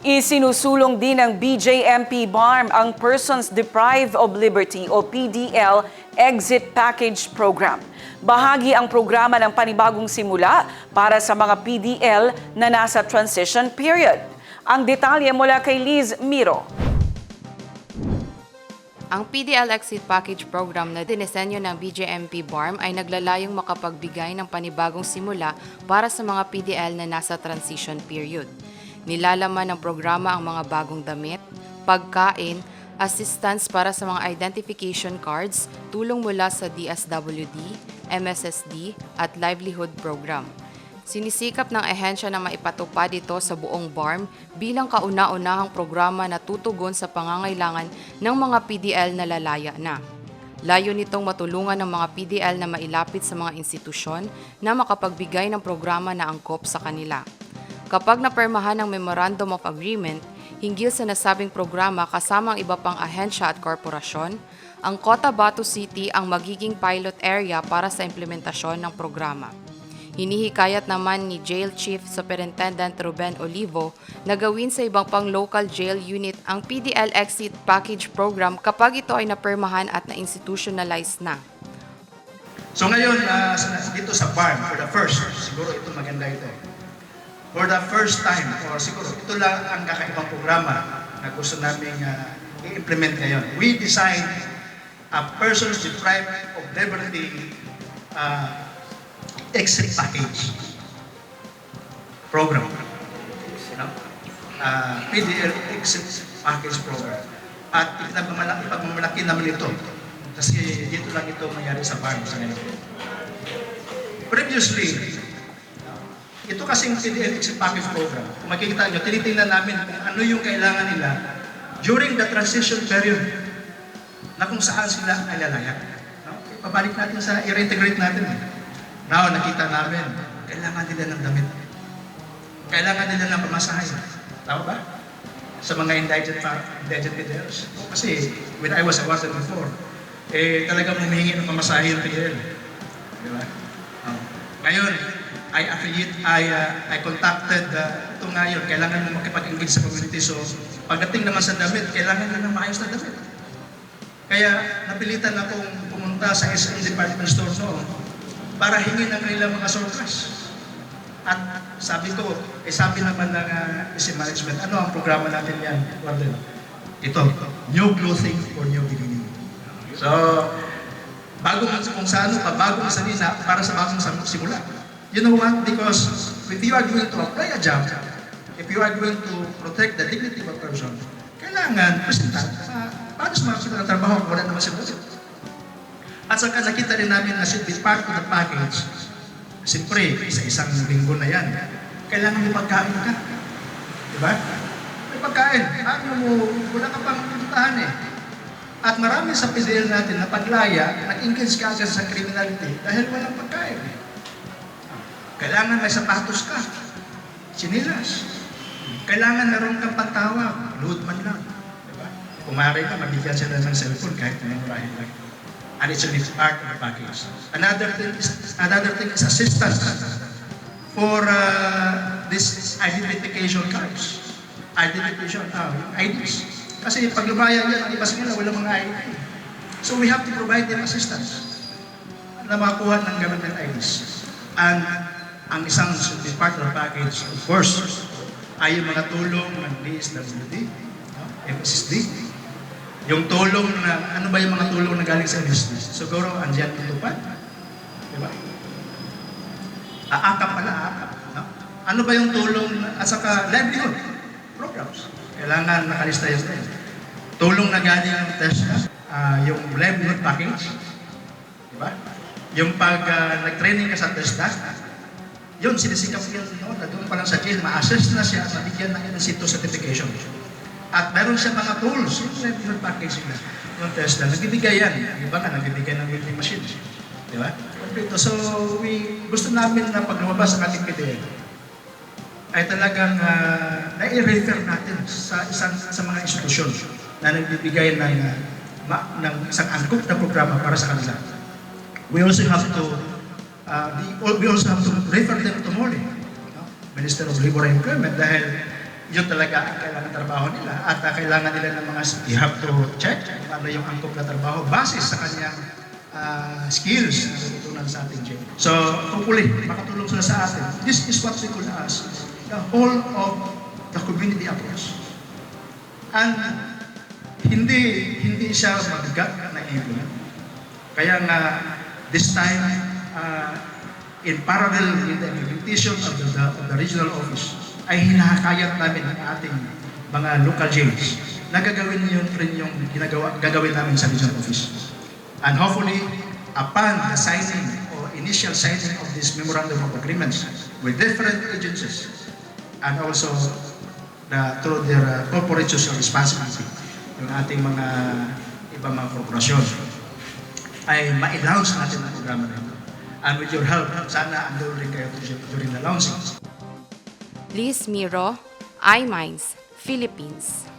Isinusulong din ng BJMP BARM ang Persons Deprived of Liberty o PDL Exit Package Program. Bahagi ang programa ng panibagong simula para sa mga PDL na nasa transition period. Ang detalye mula kay Liz Miro. Ang PDL Exit Package Program na dinesenyo ng BJMP BARM ay naglalayong makapagbigay ng panibagong simula para sa mga PDL na nasa transition period. Nilalaman ng programa ang mga bagong damit, pagkain, assistance para sa mga identification cards, tulong mula sa DSWD, MSSD at Livelihood Program. Sinisikap ng ehensya na maipatupad ito sa buong BARM bilang kauna-unahang programa na tutugon sa pangangailangan ng mga PDL na lalaya na. Layo nitong matulungan ng mga PDL na mailapit sa mga institusyon na makapagbigay ng programa na angkop sa kanila. Kapag napermahan ng Memorandum of Agreement, hinggil sa nasabing programa kasama ang iba pang ahensya at korporasyon, ang Cotabato City ang magiging pilot area para sa implementasyon ng programa. Hinihikayat naman ni Jail Chief Superintendent Ruben Olivo na gawin sa ibang pang local jail unit ang PDL Exit Package Program kapag ito ay napermahan at na-institutionalize na. So ngayon, sa- dito sa farm, for the first, siguro ito maganda ito. For the first time, or siguro ito lang ang kakaibang programa na gusto namin ah, i-implement ngayon. We designed a persons deprived of liberty ah, exit package program. No? Ah, PDL exit package program. At ipagmamalaki, ipagmamalaki namin ito. Kasi dito lang ito mangyari sa farm sa ngayon. Previously, ito kasing PDL exit package program, kung makikita nyo, tinitingnan namin kung ano yung kailangan nila during the transition period na kung saan sila ay lalaya. No? Pabalik natin sa, i-reintegrate natin. eh. Now, nakita namin, kailangan nila ng damit. Kailangan nila ng pamasahe. Tama ba? Sa mga indigent, pa, indigent PDLs. Kasi, when I was a warden before, eh, talagang humihingi ng pamasahe yung PDL. Di ba? Oh. Ngayon, I affiliate, I, uh, I contacted, uh, ito nga kailangan mo makipag-engage sa community. So, pagdating naman sa damit, kailangan na ng maayos na damit. Kaya, napilitan akong pumunta sa SM department store noon para hingin ang kanilang mga surplus. At sabi ko, eh sabi naman ng uh, SM management, ano ang programa natin yan, Warden? Ito, new clothing for new beginning. So, bago kung sa ano pa, bagong salina para sa bagong simula. You know what? Because if you are going to apply a job, if you are going to protect the dignity of a person, kailangan presentan uh, paano sa mga trabaho kung wala naman sila. At saka nakita rin namin na should be part of the package. Siyempre, sa isang linggo na yan, kailangan may pagkain ka. Di ba? May pagkain. Ano mo, wala ka pang puntahan eh. At marami sa PDL natin na paglaya, nag-engage ka sa criminality dahil walang pagkain. Kailangan may sapatos ka, sinilas. Kailangan meron kang pantawag, load man lang. Diba? Kung maaari ka, mabigyan sila ng cellphone kahit na murahin lang. And it's a part of the package. Another thing is, another thing is assistance for uh, this identification cards. Identification, yung IDs. Kasi pag lumaya yan, ang iba sa kanila, wala mga ID. So we have to provide them assistance na makakuha ng government IDs. And ang isang part package, of course, ay yung mga tulong ng DSWD? MSSD, yung tulong na, ano ba yung mga tulong na galing sa MSSD? Siguro, andyan tutupad. Di ba? Aakap pala, aakap. No? Ano ba yung tulong, at saka livelihood programs. Kailangan nakalista yun. Tulong na galing ng TESDA, ah, yung livelihood package. Di ba? Yung pag ah, nag-training ka sa TESDA, yun, sinisikap yun, no? na doon pa lang sa jail, ma-assess na siya at mabigyan ng NC2 certification. At meron siya mga tools, yung livelihood package na, yung Tesla, nagbibigay yan. Yung nga, nagbibigay ng welding machine. Di ba? Kompleto. So, we, gusto namin na pag lumabas ang ating PDL, ay talagang uh, nai-refer natin sa isang sa mga institusyon na nagbibigay ng, ah, ma, ng isang angkop na programa para sa kanila. We also have to uh, we, also have to refer them to MOLE, no? Minister of Labor and Employment, dahil yun talaga ang kailangan trabaho nila at uh, kailangan nila ng mga you have to check ano yung angkop na trabaho base sa kanyang uh, skills na natutunan sa ating gym. So, hopefully, makatulong sila sa atin. This is what we could ask, the whole of the community approach. And hindi hindi siya mabigat na ego. Kaya nga, this time, uh, in parallel with the implementation of the, the, of the regional office, ay hinahakayat namin ang ating mga local jails na gagawin yun rin yung ginagawa, gagawin namin sa regional office. And hopefully, upon the signing or initial signing of this memorandum of agreements with different agencies and also the, through their uh, corporate social responsibility, yung ating mga ibang mga korporasyon, ay ma-launch natin ang programa na ito. And with your help, sana andun rin kayo during the launching. Liz Miro, iMinds, Philippines.